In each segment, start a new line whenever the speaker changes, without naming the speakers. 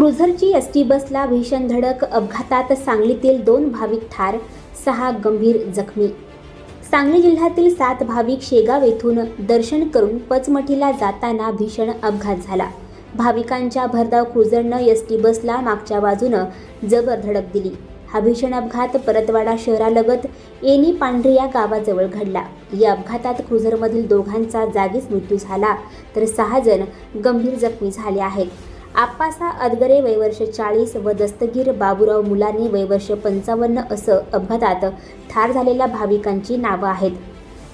क्रुझरची S T बसला भीषण धडक अपघातात सांगलीतील दोन भाविक ठार सहा गंभीर जखमी. सांगली जिल्ह्यातील सात भाविक शेगाव येथून दर्शन करून पचमठीला जाताना भीषण अपघात झाला. भाविकांच्या भरधाव क्रुझरनं एस टी बसला मागच्या बाजूनं जबर धडक दिली. हा भीषण अपघात परतवाडा शहरालगत एनी पांढरी या गावाजवळ घडला. या अपघातात क्रुझरमधील दोघांचा जागीच मृत्यू झाला तर सहा जण गंभीर जखमी झाले आहेत. आप्पासा अदगरे वयवर्ष चाळीस व दस्तगीर बाबूराव मुलानी वयवर्ष पंचावन्न असं अपघातात ठार झालेल्या भाविकांची नावं आहेत.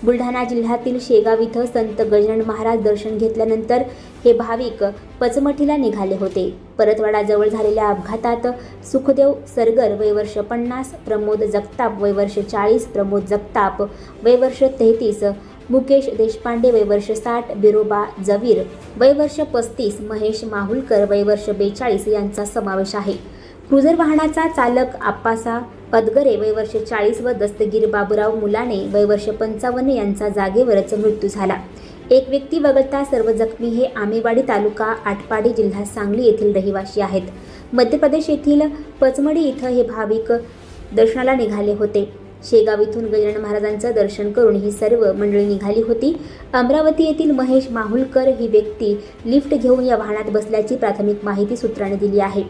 बुलढाणा जिल्ह्यातील शेगाव इथं संत गजानन महाराज दर्शन घेतल्यानंतर हे भाविक पचमठीला निघाले होते. परतवाडाजवळ झालेल्या अपघातात सुखदेव सरगर वयवर्ष पन्नास प्रमोद जगताप वयवर्ष चाळीस प्रमोद जगताप वयवर्ष तेहतीस मुकेश देशपांडे वयवर्ष साठ बिरोबा जवीर वयवर्ष पस्तीस महेश माहुलकर वयवर्ष बेचाळीस यांचा समावेश आहे. क्रुझर वाहनाचा चालक आप्पासा अदगरे वयवर्ष चाळीस व दस्तगीर बाबुराव मुलाने वयवर्ष पंचावन्न यांचा जागेवरच मृत्यू झाला. एक व्यक्ती वगळता सर्व जखमी हे आमेवाडी तालुका आटपाडी जिल्हा सांगली येथील रहिवासी आहेत. मध्य प्रदेश येथील पचमडी इथं हे भाविक दर्शनाला निघाले होते. शेगाव इथून गजानन महाराजांचं दर्शन करून ही सर्व मंडळी निघाली होती. अमरावती येथील महेश माहुलकर ही व्यक्ती लिफ्ट घेऊन या वाहनात बसल्याची प्राथमिक माहिती सूत्रांनी दिली आहे.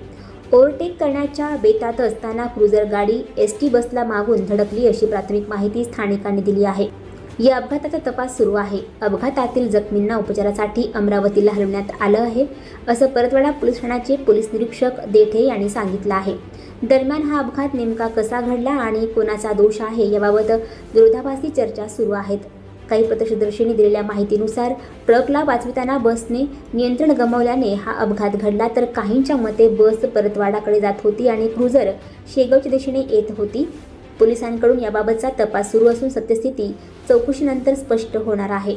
ओव्हरटेक करण्याच्या बेतात असताना क्रुझर गाडी एस टी बसला मागून धडकली अशी प्राथमिक माहिती स्थानिकांनी दिली आहे. या अपघाताचा तपास सुरू आहे. अपघातातील जखमींना उपचारासाठी अमरावतीला हलवण्यात आलं आहे असं परतवाडा पोलीस ठाण्याचे पोलीस निरीक्षक देठे यांनी सांगितलं आहे. दरम्यान हा अपघात नेमका कसा घडला आणि कोणाचा दोष आहे याबाबत विरोधाभासी चर्चा सुरू आहेत. काही प्रत्यक्षदर्शींनी दिलेल्या माहितीनुसार ट्रकला वाचविताना बसने नियंत्रण गमावल्याने हा अपघात घडला तर काहींच्या मते बस परतवाडाकडे जात होती आणि क्रुझर शेगावच्या दिशेने येत होती. पोलिसांकडून याबाबतचा तपास सुरू असून सत्यस्थिती चौकशीनंतर स्पष्ट होणार आहे.